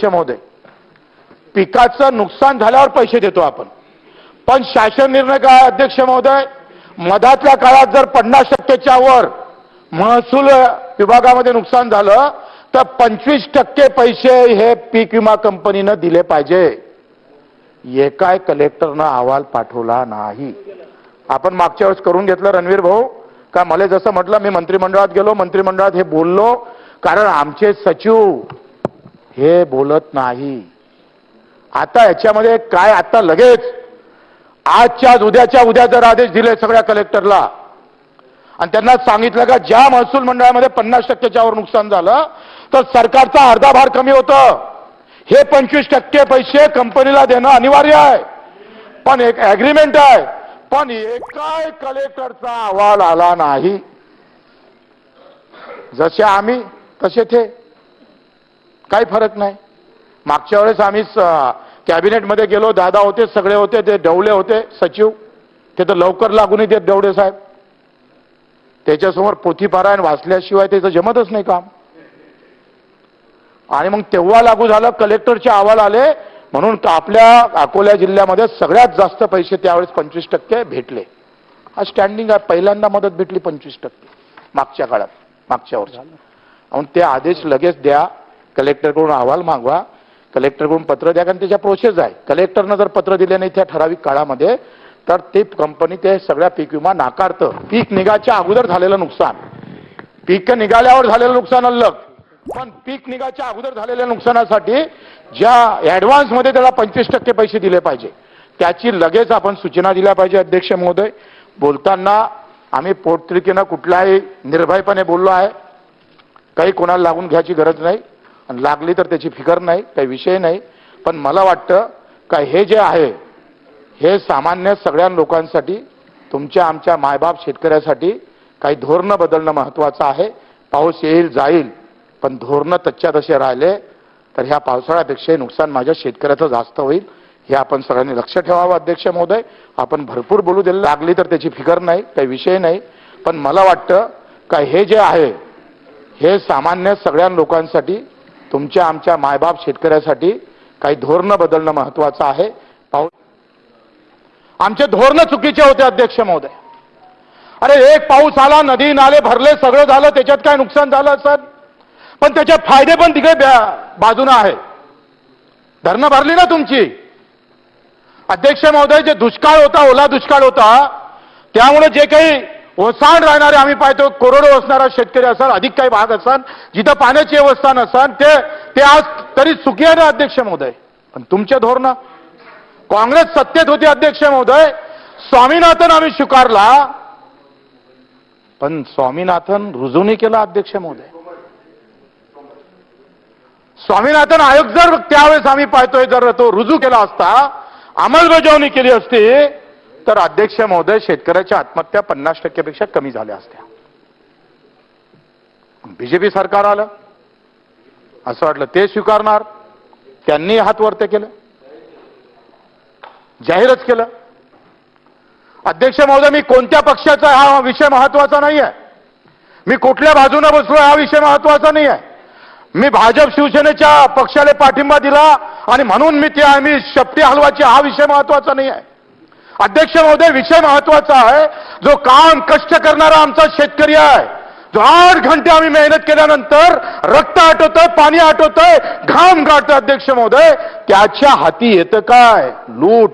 अध्यक्ष महोदय. पिकाचं नुकसान झाल्यावर पैसे देतो आपण. पण शासन निर्णय काय अध्यक्ष महोदय? मधातल्या काळात जर पन्नास टक्केच्या वर महसूल विभागामध्ये नुकसान झालं तर पंचवीस टक्के पैसे हे पीक विमा कंपनीनं दिले पाहिजे. एकाय कलेक्टरनं अहवाल पाठवला नाही. आपण मागच्या वेळेस करून घेतलं रणवीर भाऊ. का मला जसं म्हटलं मी मंत्रिमंडळात गेलो मंत्रिमंडळात हे बोललो. कारण आमचे सचिव हे बोलत नाही. आता याच्यामध्ये काय आता लगेच आजच्या आज उद्याच्या उद्या जर आदेश दिले सगळ्या कलेक्टरला आणि त्यांना सांगितलं का ज्या महसूल मंडळामध्ये पन्नास टक्क्याच्या वर नुकसान झालं तर सरकारचा अर्धा भार कमी होतं. हे पंचवीस टक्के पैसे कंपनीला देणं अनिवार्य आहे. पण एक ऍग्रीमेंट आहे. पण एकाय कलेक्टरचा अहवाल आला नाही. जसे आम्ही तसे ते काही फरक नाही. मागच्या वेळेस आम्ही कॅबिनेटमध्ये गेलो दादा होते सगळे होते ते डवळे होते सचिव. ते तर लवकर लागून देत डवळे साहेब. त्याच्यासमोर पोथीपारायण वाचल्याशिवाय त्याचं जमतच नाही काम. आणि मग तेव्हा लागू झालं कलेक्टरचे अहवाल आले म्हणून आपल्या अकोला जिल्ह्यामध्ये सगळ्यात जास्त पैसे त्यावेळेस पंचवीस टक्के भेटले. हा स्टँडिंग आहे पहिल्यांदा मदत भेटली पंचवीस टक्के मागच्या काळात मागच्या वर्षी. म्हणून ते आदेश लगेच द्या कलेक्टरकडून अहवाल मागवा कलेक्टरकडून पत्र द्या कारण त्याच्या प्रोसेस आहे. कलेक्टरनं जर पत्र दिले नाही त्या ठराविक काळामध्ये तर ते कंपनी ते सगळ्या पीक विमा नाकारतं. पीक निघाच्या अगोदर झालेलं नुकसान. पीक निघाल्यावर झालेलं नुकसान अलग. पण पीक निघाच्या अगोदर झालेल्या नुकसानासाठी ज्या ऍडव्हान्समध्ये त्याला पंचवीस टक्के पैसे दिले पाहिजे त्याची लगेच आपण सूचना दिल्या पाहिजे अध्यक्ष महोदय. बोलताना आम्ही पोटतिडकीनं कुठलाही निर्भयपणे बोललो आहे. काही कोणाला लागून घ्यायची गरज नाही. आणि लागली तर त्याची फिकर नाही काही विषय नाही. पण मला वाटतं का हे जे आहे हे सामान्य सगळ्या लोकांसाठी तुमच्या आमच्या मायबाप शेतकऱ्यासाठी काही धोरणं बदलणं महत्वाचं आहे. पाऊस येईल जाईल पण धोरणं तच्च्या तसे राहिले तर ह्या पावसाळ्यापेक्षाही नुकसान माझ्या शेतकऱ्याचं जास्त होईल. हे आपण सगळ्यांनी लक्ष ठेवावं अध्यक्ष महोदय. आपण भरपूर बोलू दिलं. लागली तर त्याची फिकर नाही काही विषय नाही. पण मला वाटतं का हे जे आहे हे सामान्य सगळ्या लोकांसाठी तुमच्या आमच्या मायबाप शेतकऱ्यासाठी काही धोरणं बदलणं महत्वाचं आहे. पाऊस आमचे धोरणं चुकीचे होते अध्यक्ष महोदय. अरे एक पाऊस आला नदी नाले भरले सगळं झालं त्याच्यात काय नुकसान झालं सर? पण त्याचे फायदे पण तिकडे बाजूनं आहे. धरणं भरली ना तुमची. अध्यक्ष महोदय जे दुष्काळ होता ओला दुष्काळ होता त्यामुळे जे काही ओसाड राहणारे आम्ही पाहतो करोडो असणारा शेतकरी असाल अधिक काही भाग असाल जिथं पाण्याची व्यवस्था नसाल ते ते आज तरी सुखी आहे ना अध्यक्ष महोदय? पण तुमचे धोरणं काँग्रेस सत्तेत होती अध्यक्ष महोदय. स्वामीनाथन आम्ही स्वीकारला. पण स्वामीनाथन रुजूनी केला अध्यक्ष महोदय. स्वामीनाथन आयोग जर त्यावेळेस आम्ही पाहतोय जर तो रुजू केला असता अंमलबजावणी केली असती तर अध्यक्ष महोदय शेतकऱ्याच्या आत्महत्या पन्नास टक्क्यापेक्षा कमी झाल्या असत्या. बीजेपी सरकार आलं. असं वाटलं ते स्वीकारणार. त्यांनी हात वरते केलं. जाहीरच केलं. अध्यक्ष महोदय मी कोणत्या पक्षाचा हा विषय महत्त्वाचा नाही आहे मी कुठल्या बाजूने बसलो हा विषय महत्त्वाचा नाही आहे मी भाजप शिवसेनेच्या पक्षाला पाठिंबा दिला आणि म्हणून मी ते आम्ही शपटी हलवाची हा विषय महत्त्वाचा नाही आहे अध्यक्ष महोदय विषय महत्त्वाचा आहे. जो काम कष्ट करणारा आमचा शेतकरी आहे. जो आठ घंटे आम्ही मेहनत केल्यानंतर रक्त आटवतंय पाणी आटवतंय घाम गाठतोय अध्यक्ष महोदय. त्याच्या हाती येतं काय? लूट.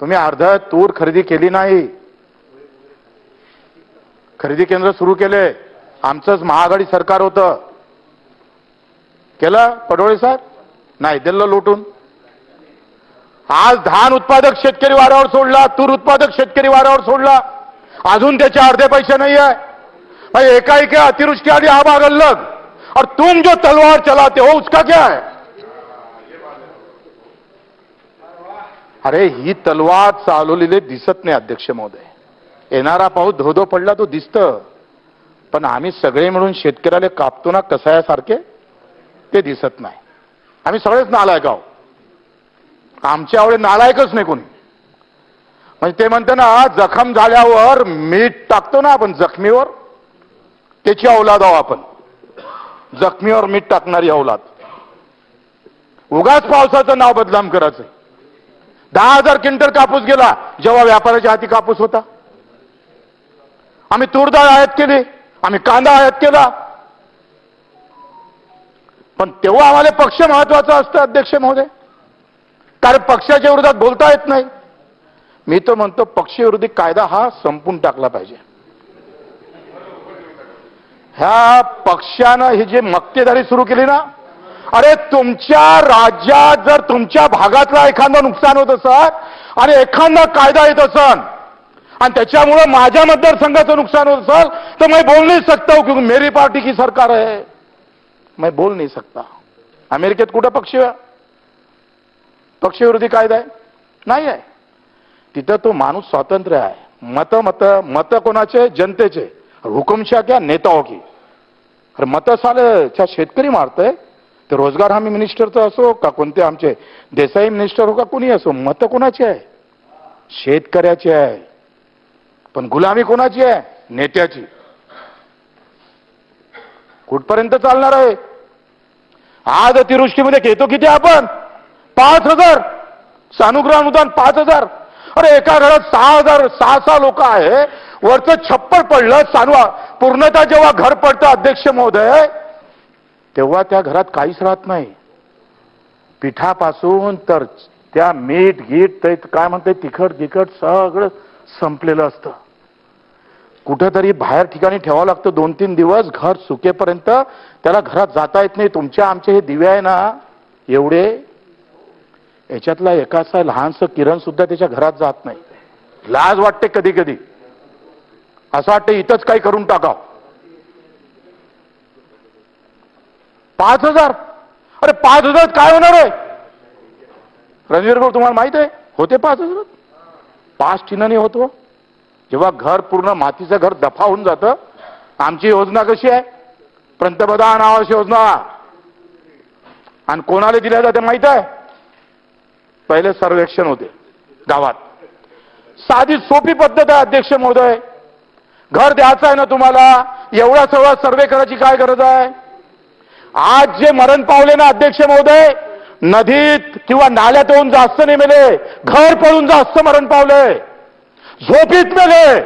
तुम्ही अर्ध तूर खरेदी केली नाही. खरेदी केंद्र सुरू केले. आमचंच महाआघाडी सरकार होतं. केलं पडोळे साहेब? नाही दिलं लुटून. आज धान उत्पादक शेतकरी वाऱ्यावर सोडला तूर उत्पादक शेतकरी वाऱ्यावर सोडला. अजून त्याचे अर्धे पैसे नाही आहे भाई एकाएकी अतिवृष्टी आली भाग अलग. और तुम जो तलवार चलाते हो उसका क्या है? अरे ही तलवार चालवलेली दिसत नाही अध्यक्ष महोदय. येणारा पाऊस धोधो पडला तो दिसतं. पण आम्ही सगळे मिळून शेतकऱ्याला कापतो ना कसायासारखे ते दिसत नाही. आम्ही सगळेच नालायक आहोत. आमच्या आवडे नालायकच नाही कोणी. म्हणजे ते म्हणते ना जखम झाल्यावर मीठ टाकतो ना आपण जखमीवर त्याची औलाद आहो आपण. जखमीवर मीठ टाकणारी औलाद. उगाच पावसाचं नाव बदनाम करायचं. दहा हजार क्विंटल कापूस गेला जेव्हा व्यापाऱ्याच्या हाती कापूस होता. आम्ही तूरडाळ आयात केली आम्ही कांदा आयात केला. पण तेव्हा आम्हाला पक्ष महत्त्वाचा असतं अध्यक्ष महोदय. कारण पक्षाच्या विरोधात बोलता येत नाही. मी तर म्हणतो पक्षविरोधी कायदा हा संपून टाकला पाहिजे. ह्या पक्षानं ही जी मक्तेदारी सुरू केली ना अरे तुमच्या राज्यात जर तुमच्या भागातला एखादं नुकसान होत असेल आणि एखादा कायदा येत असन आणि त्याच्यामुळं माझ्या मतदारसंघाचं नुकसान होत असेल तर मैं बोल नाही सकता क्योंकि मेरी पार्टी की सरकार आहे. मैं बोल नाही सकता अमेरिकेत कुठं पक्ष पक्षविरोधी कायदा आहे? नाही आहे तिथं तो माणूस स्वातंत्र्य आहे. मत मत मत कोणाचे? जनतेचे. हुकुमशा क्या? हो की. अरे मत सालच्या शेतकरी मारतंय. ते रोजगार हमी मिनिस्टरचं असो का कोणते आमचे देसाई मिनिस्टर हो का कोणी असो? मत कोणाची आहे? शेतकऱ्याची आहे. पण गुलामी कोणाची आहे? नेत्याची. कुठपर्यंत चालणार आहे? आज अतिवृष्टीमध्ये घेतो किती आपण? पाच हजार. सानुग्रह अनुदान पाच हजार. अरे एका घरात सहा हजार सहा सहा लोक आहे. वरचं छप्पर पडलं सानू पूर्णतः जेव्हा घर पडतं अध्यक्ष महोदय तेव्हा त्या घरात काहीच राहत नाही. पिठापासून तर त्या मीठ गीठ ते काय म्हणते तिखट गिखट सगळं संपलेलं असतं. कुठंतरी बाहेर ठिकाणी ठेवावं लागतं दोन तीन दिवस घर सुकेपर्यंत त्याला घरात जाता येत नाही. तुमच्या आमचे हे दिवे आहे ना एवढे याच्यातला एकाचा लहानसं किरण सुद्धा त्याच्या घरात जात नाही. लाज वाटते कधी कधी. असं वाटतं इथंच काही करून टाकाव. पाच हजार. अरे पाच हजार काय होणार आहे? रणवीर भाऊ तुम्हाला माहीत आहे? होते पाच हजार पाच चिन्हने होतो. जेव्हा घर पूर्ण मातीचं घर दफा होऊन जातं आमची योजना कशी आहे? पंतप्रधान आवास योजना. आणि कोणाला दिल्या जाते माहीत आहे? पहिले सर्वेक्षण होते गावात. साधी सोपी पद्धत आहे अध्यक्ष महोदय. घर द्यायचं आहे ना तुम्हाला? एवढा सगळा सर्वे करायची काय गरज आहे? आज जे मरण पावले ना अध्यक्ष महोदय नदीत किंवा नाल्यात होऊन जास्त नाही मेले घर पळून जास्त मरण पावले झोपीत मेले.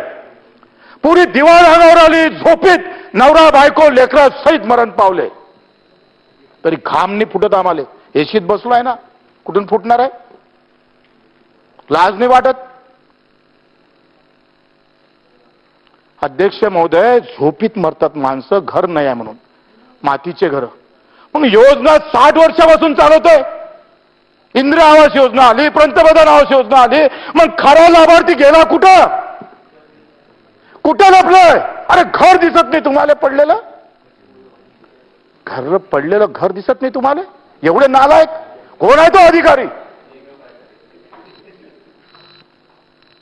पुरी दिवाळ अंगावर आली झोपीत नवरा बायको लेकरा सहित मरण पावले. तरी घामनी फुटत आम्हाला. एशीत आहे ना? कुठून फुटणार आहे? लाज नाही वाटत? अध्यक्ष महोदय झोपीत मरतात माणसं घर नाही आहे म्हणून. मातीचे घर. मग योजना साठ वर्षापासून चालवतोय. इंदिरा आवास योजना आली पंतप्रधान आवास योजना आली मग खरा लाभार्थी गेला कुठं? कुठं लपलंय? अरे घर दिसत नाही तुम्हाला पडलेलं? घर पडलेलं घर दिसत नाही तुम्हाला? एवढे नालायक. कोण आहे तो अधिकारी?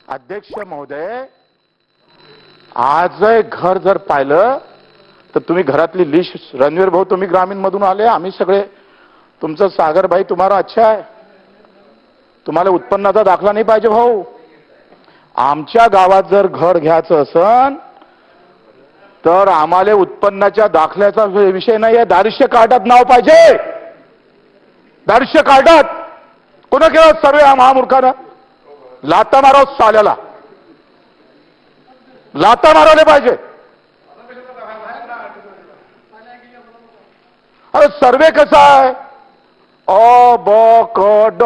अध्यक्ष महोदय आज घर जर पाहिलं तर तुम्ही घरातली लिस्ट रणवीर भाऊ तुम्ही ग्रामीण मधून आले आम्ही सगळे तुमचं सागरबाई तुम्हाला अच्छा आहे. तुम्हाला उत्पन्नाचा दाखला नाही पाहिजे भाऊ. आमच्या गावात जर घर घ्यायचं असन तर आम्हाला उत्पन्नाच्या दाखल्याचा विषय नाही आहे दारिश्य कार्डात नाव पाहिजे. दारिश्य कार्डात. कोणा केलं सर्वे महामूर्खानं? लाता माराव साल्याला. लाता मारवले पाहिजे. अरे सर्वे कसा आहे? अ ब क ड.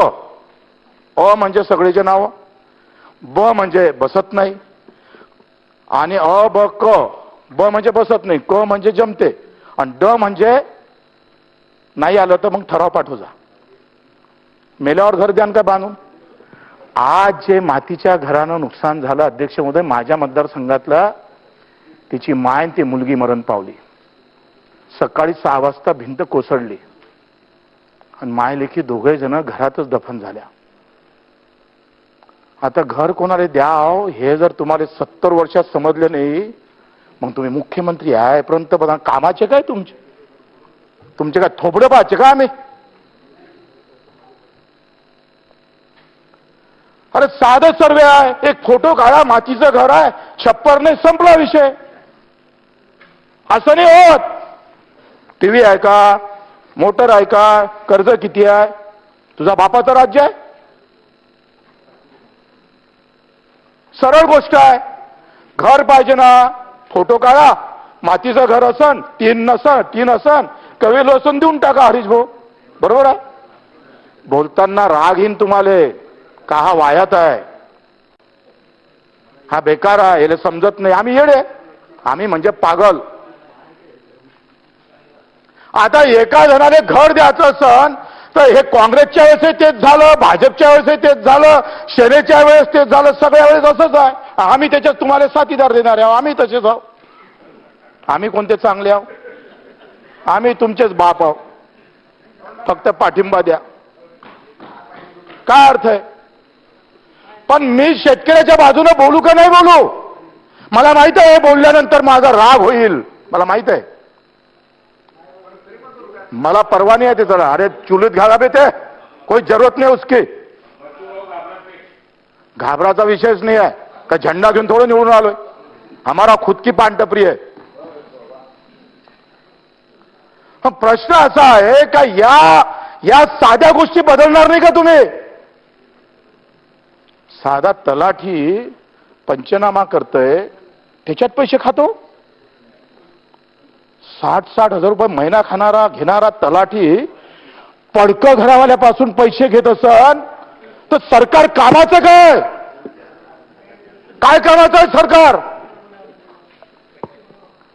अ म्हणजे सगळीचे नाव ब म्हणजे बसत नाही. आणि अ ब क. ब म्हणजे बसत नाही. क म्हणजे जमते. आणि ड म्हणजे नाही आलं तर मग ठराव पाठव जा. मेल्यावर घर द्यान का बांधून? आज जे मातीच्या घरानं नुकसान झालं अध्यक्ष महोदय माझ्या मतदारसंघातला तिची माय आणि ती मुलगी मरण पावली. सकाळी सहा वाजता भिंत कोसळली. आणि माय लेखी दोघे जण घरातच दफन झाल्या. आता घर कोणाला द्याव हे जर तुम्हाला सत्तर वर्षात समजलं नाही मग तुम्ही मुख्यमंत्री आहे पंतप्रधान कामाचे काय तुमचे? तुमचे काय थोबडे पाहायचे का आम्ही? अरे साधं सर्वे आहे. एक फोटो काढा मातीचं घर आहे. छप्पर नाही संपला विषय. असं नाही होत. टीव्ही आहे का? मोटर आहे का? कर्ज किती आहे? तुझा बापाचं राज्य आहे? सरळ गोष्ट आहे. घर पाहिजे ना. फोटो काढा मातीचं घर असन तीन नसन तीन असन. कवी लोसन देऊन टाका हरीश भाऊ. बरोबर आहे? बोलताना राग येईन तुम्हाला. का हा वायात आहे? हा बेकार आहे याला समजत नाही. आम्ही येडे. आम्ही म्हणजे पागल. आता एका जणाने घर द्यायचं सण तर हे काँग्रेसच्या वेळेस तेच झालं भाजपच्या वेळेस तेच झालं सेनेच्या वेळेस तेच झालं सगळ्या वेळेस असंच आहे. आम्ही त्याच्यात तुम्हाला साथीदार देणार आहोत आम्ही तसेच आहोत. आम्ही कोणते चांगले आहोत? आम्ही तुमचेच बाप आहोत. फक्त पाठिंबा द्या. काय अर्थ आहे? पण मी शेतकऱ्याच्या बाजूने बोलू का नाही बोलू? मला माहीत आहे बोलल्यानंतर माझा राग होईल. मला माहीत आहे. मला परवानी आहे ते जरा. अरे चुलीत घाला बे ते. कोई जरूरत नाही उसकी. घाबराचा विषयच नाही आहे. का झंडा घेऊन थोडं निवडून आलोय? हमारा खुद की पांटपरी आहे प्रश्न असा आहे का या या साध्या गोष्टी बदलणार नाही का तुम्ही? साधा तलाठी पंचनामा करतोय त्याच्यात पैसे खातो? साठ साठ हजार रुपये महिना खाणारा घेणारा तलाठी पडकं घरावाल्यापासून पैसे घेत असन तर सरकार कामाचं काय? काय कामाचं आहे सरकार?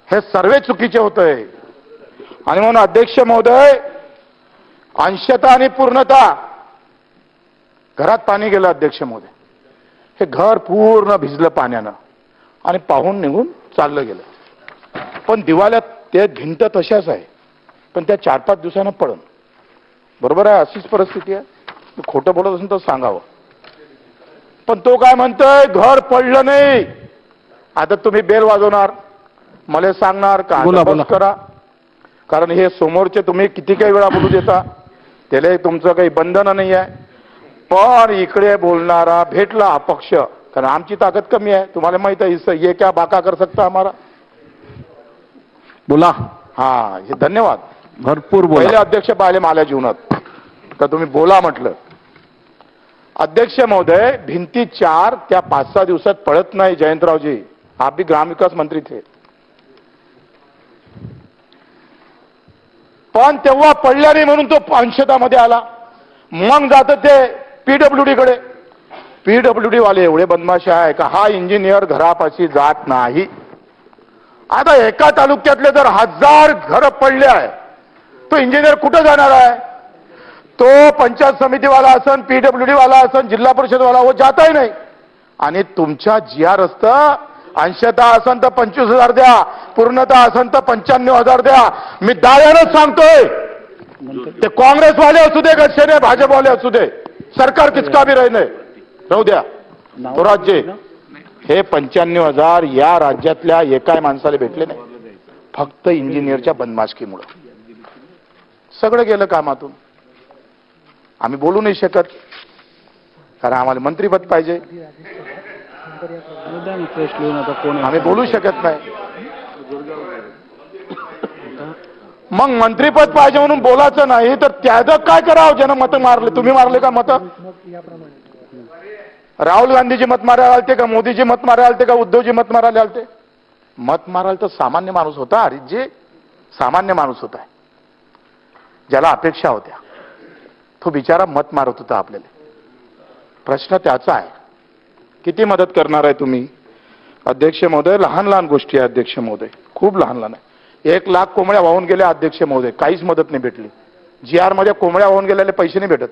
हे सर्वे चुकीचे होत आहे आणि म्हणून अध्यक्ष महोदय अंशता आणि पूर्णता घरात पाणी गेलं अध्यक्ष महोदय. हे घर पूर्ण भिजलं पाण्यानं. आणि पाहून निघून चाललं गेलं. पण दिवाल्यात ते भिंत तशाच आहे. पण त्या चार पाच दिवसानं पडन. बरोबर आहे अशीच परिस्थिती आहे. खोटं बोलत असेल तर सांगावं. पण तो काय म्हणतोय घर पडलं नाही. आता तुम्ही बेल वाजवणार. मला सांगणार का? बंद. करा. कारण हे समोरचे तुम्ही किती काही वेळा बोलू देता. त्याला तुमचं काही बंधन नाही आहे. पण इकडे बोलणारा भेटला अपक्ष. कारण आमची ताकद कमी आहे. तुम्हाला माहीत आहे ये क्या बाका कर सकता हमारा? बोला. हा हे धन्यवाद. भरपूर पहिले अध्यक्ष पाहिले माझ्या जीवनात. तर तुम्ही बोला म्हटलं. अध्यक्ष महोदय भिंती चार त्या पाच सहा दिवसात पळत नाही जयंतरावजी. आप भी ग्रामविकास मंत्री थे. पण तेव्हा पडल्या नाही म्हणून तो अंशतामध्ये आला. मग जात ते पीडब्ल्यूडी कडे. पीडब्ल्यूडी वाले एवढे बदमाश आहे का? हा इंजिनियर घरापाशी जात नाही. आता एका तालुक्यातले जर हजार घर पडले आहे तो इंजिनियर कुठं जाणार आहे? तो पंचायत समितीवाला असन पीडब्ल्यूडी वाला असन जिल्हा परिषदवाला हो जाताही नाही. आणि तुमच्या जी आर असतं अंशतः असन तर पंचवीस हजार द्या पूर्णतः असन तर पंच्याण्णव हजार द्या. मी दाव्यानंच सांगतोय ते काँग्रेसवाले असू दे का भाजपवाले असू दे. सरकार किचका बी राही नाही राहू द्या. तो राज्य हे पंच्याण्णव हजार या राज्यातल्या एकाही माणसाला भेटले नाही. फक्त इंजिनियरच्या बदमाशकीमुळं. सगळं गेलं कामातून. आम्ही बोलू नाही शकत. कारण आम्हाला मंत्रीपद पाहिजे. आम्ही बोलू शकत नाही. मग मंत्रीपद पाहिजे म्हणून बोलायचं नाही तर त्याचं काय करावं? ज्यानं मतं मारले. तुम्ही मारले का मतं? राहुल गांधीजी मत मारायला आलते का? मोदीजी मत मारायला आलते का? उद्धवजी मत मारायला आलते? मत मारायला तर सामान्य माणूस होता हरीशजी सामान्य माणूस होता. ज्याला अपेक्षा होत्या. तो बिचारा मत मारत होता आपल्याला. प्रश्न त्याचा आहे. किती मदत करणार आहे तुम्ही? अध्यक्ष महोदय लहान लहान गोष्टी आहे अध्यक्ष महोदय. खूप लहान लहान आहे. एक लाख कोंबड्या वाहून गेल्या अध्यक्ष महोदय. काहीच मदत नाही भेटली. जी आरमध्ये कोंबड्या वाहून गेलेले पैसे नाही भेटत.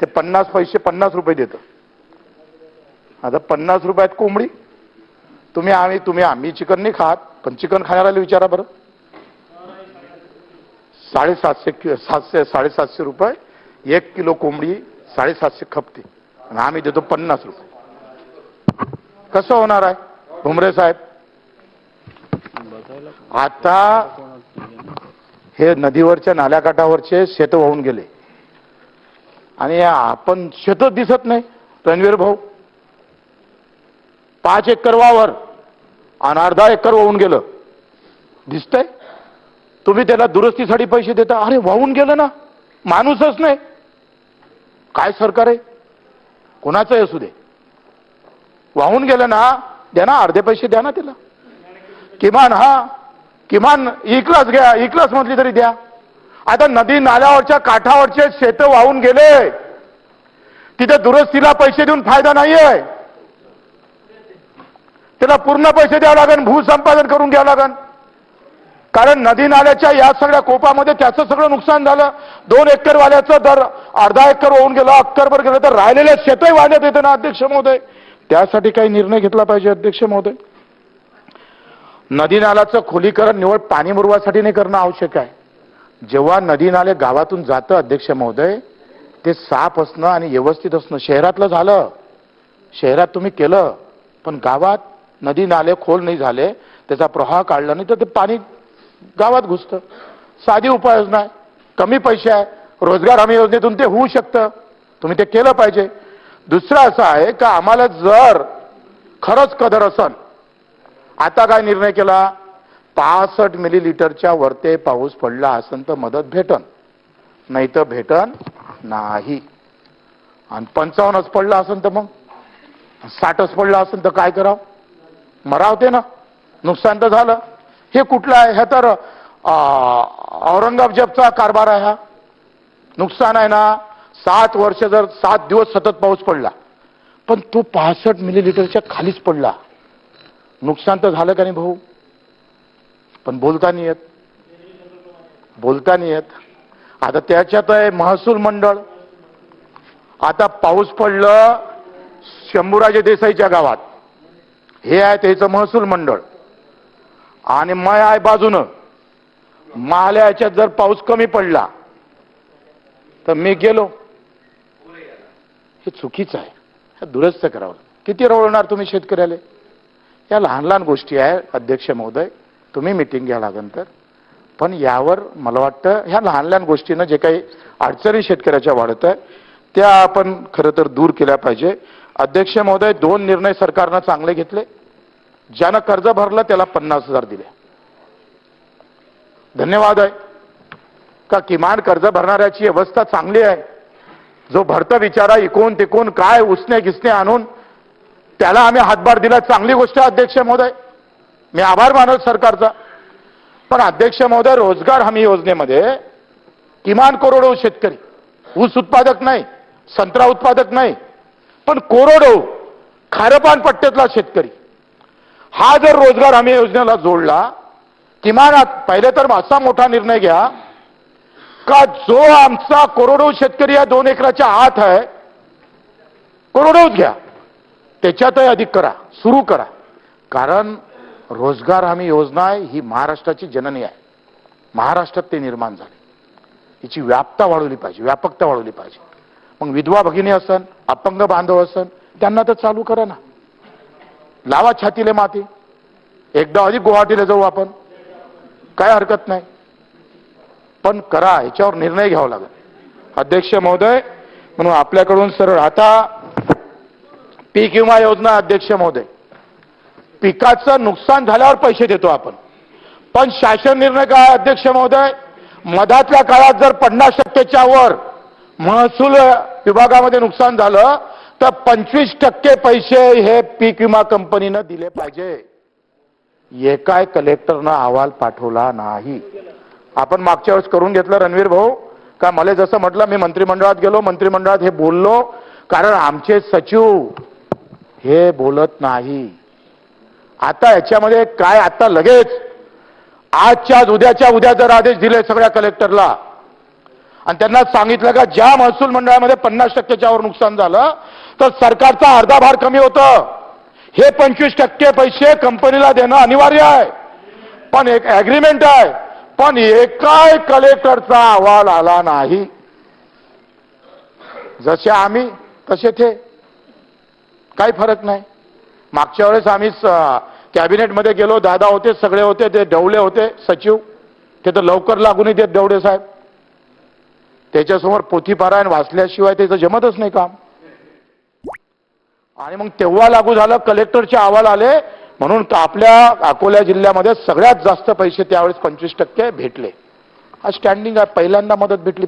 ते पन्नास पैसे पन्नास रुपये देतं. आता पन्नास रुपयात कोंबडी. तुम्ही आम्ही तुम्ही आम्ही चिकन नाही खात पण चिकन खाणाऱ्याला विचारा बरं. साडेसातशे कि- सातशे साडेसातशे रुपये एक किलो कोंबडी साडेसातशे खपते. आणि आम्ही देतो पन्नास रुपये. कसं होणार आहे? भुमरे साहेब आता हे नदीवरच्या नाल्याकाठावरचे शेत वाहून गेले. आणि आपण शेतच दिसत नाही रणवीर भाऊ. पाच एकर वावर आणि अर्धा एकर वाहून गेलं. दिसतंय? तुम्ही त्याला दुरुस्तीसाठी पैसे देता. अरे वाहून गेलं ना. माणूसच नाही. काय सरकार आहे? कोणाचंही असू दे. वाहून गेलं ना द्या ना अर्धे पैसे द्या ना त्याला. किमान हा किमान ई घ्या ई म्हटली तरी द्या. आता नदी नाल्यावरच्या काठावरचे शेत वाहून गेले. तिथे दुरुस्तीला पैसे देऊन फायदा नाहीये. त्याला पूर्ण पैसे द्यावं लागेल भूसंपादन करून घ्यावं लागेल कारण नदी नाल्याच्या या सगळ्या कोपामध्ये त्याचं सगळं नुकसान झालं. दोन एकर वाल्याचं दर अर्धा एकर होऊन गेलं अक्करभर गेलं तर राहिलेले शेतही वाढण्यात येते ना अध्यक्ष महोदय. त्यासाठी काही निर्णय घेतला पाहिजे अध्यक्ष महोदय. नदी नाल्याचं खोलीकरण निवड पाणी मुरवासाठी नाही करणं आवश्यक आहे. जेव्हा नदी नाले गावातून जातं अध्यक्ष महोदय ते साफ असणं आणि व्यवस्थित असणं शहरातलं झालं. शहरात तुम्ही केलं पण गावात नदी नाले खोल नाही झाले त्याचा प्रवाह काढला नाही तर ते पाणी गावात घुसतं. साधी उपाययोजना आहे. कमी पैसे आहे. रोजगार हमी योजनेतून ते होऊ शकतं. तुम्ही ते केलं पाहिजे. दुसरं असं आहे का आम्हाला जर खरंच कदर असन आता काय निर्णय केला? पासष्ट मिलीलिटरच्या वरते पाऊस पडला असन तर मदत भेटन. नाही तर भेटन नाही. आणि पंचावन्नच पडला असेल तर मग? साठच पडला असेल तर काय करावं? मरावते ना. नुकसान तर झालं. हे कुठलं आहे? ह्या तर औरंगाबादचा कारभार आहे हा. नुकसान आहे ना. सात वर्ष जर सात दिवस सतत पाऊस पडला. पण तो पासष्ट मिलीलिटरच्या खालीच पडला. नुकसान तर झालं का नाही भाऊ? पण बोलता नाही येत. बोलता नाही येत. आता त्याच्यात आहे महसूल मंडळ. आता पाऊस पडलं शंभूराजे देसाईच्या गावात. हे आहे त्याचं महसूल मंडळ. आणि मय आहे बाजूनं. माल्या याच्यात जर पाऊस कमी पडला तर मी गेलो. हे चुकीचं आहे. दुरुस्त करावं. किती रवळणार तुम्ही शेतकऱ्याला? या लहान लहान गोष्टी आहे अध्यक्ष महोदय. तुम्ही मिटिंग घ्या लागेल तर पण यावर मला वाटतं ह्या लहान लहान गोष्टीनं जे काही अडचणी शेतकऱ्याच्या वाढत आहे त्या आपण खरं तर दूर केल्या पाहिजे. अध्यक्ष महोदय दोन निर्णय सरकारनं चांगले घेतले. ज्यानं कर्ज भरलं त्याला पन्नास हजार दिले. धन्यवाद आहे. का किमान कर्ज भरणाऱ्याची व्यवस्था चांगली आहे. जो भरता विचारा इकून तिकून काय उसने घिसने आणून त्याला आम्ही हातभार दिला. चांगली गोष्ट अध्यक्ष महोदय. मी आभार मानत सरकारचा. पण अध्यक्ष महोदय रोजगार हमी योजनेमध्ये किमान करोडो शेतकरी. ऊस उत्पादक नाही संत्रा उत्पादक नाही पण कोरोडो खारपान पट्ट्यातला शेतकरी. हा जर रोजगार हमी योजनेला जोडला किमान आत- पहिले तर असा मोठा निर्णय घ्या का जो आमचा करोडो शेतकरी या दोन एकराच्या आत आहे करोडोच घ्या. त्याच्यातही अधिक करा सुरू करा. कारण रोजगार हमी योजना ही महाराष्ट्राची जननी आहे. महाराष्ट्रात ते निर्माण झाले. हिची व्यापता वाढवली पाहिजे व्यापकता वाढवली पाहिजे. मग विधवा भगिनी असन अपंग बांधव असन त्यांना तर चालू करा ना. लावा छातीले माती. एकदा अधिक गुवाहाटीला जाऊ आपण. काय हरकत नाही. पण करा याच्यावर निर्णय घ्यावा लागेल. अध्यक्ष महोदय म्हणून आपल्याकडून सरळ आता पीक विमा योजना अध्यक्ष महोदय पिकाचं नुकसान झाल्यावर पैसे देतो आपण. पण शासन निर्णय काय अध्यक्ष महोदय मधातल्या काळात जर पन्नास टक्केच्या वर महसूल विभागामध्ये नुकसान झालं तर पंचवीस टक्के पैसे हे पीक विमा कंपनीनं दिले पाहिजे. एकाय कलेक्टरनं अहवाल पाठवला नाही. आपण मागच्या वेळेस करून घेतलं रणवीर भाऊ. का मला जसं म्हटलं मी मंत्रिमंडळात गेलो मंत्रिमंडळात हे बोललो. कारण आमचे सचिव हे बोलत नाही. आता याच्यामध्ये काय आता लगेच? आजच्या आज उद्याच्या उद्या जर आदेश दिले सगळ्या कलेक्टरला आणि त्यांना सांगितलं का ज्या महसूल मंडळामध्ये पन्नास टक्क्याच्यावर नुकसान झालं तर सरकारचा अर्धा भार कमी होतं. हे पंचवीस टक्के पैसे कंपनीला देणं अनिवार्य आहे. पण एक ॲग्रीमेंट आहे. पण एकाय कलेक्टरचा अहवाल आला नाही. जसे आम्ही तसे ते काही फरक नाही. मागच्या वेळेस आम्ही कॅबिनेटमध्ये गेलो दादा होते सगळे होते ते डवले होते सचिव. ते तर लवकर लागूनही देत डवडे साहेब. त्याच्यासमोर पोथीपारायण वाचल्याशिवाय त्याचं जमतच नाही काम. आणि मग तेव्हा लागू झालं कलेक्टरचे अहवाल आले म्हणून आपल्या अकोला जिल्ह्यामध्ये सगळ्यात जास्त पैसे त्यावेळेस पंचवीस टक्के भेटले. हा स्टँडिंग आहे पहिल्यांदा मदत भेटली.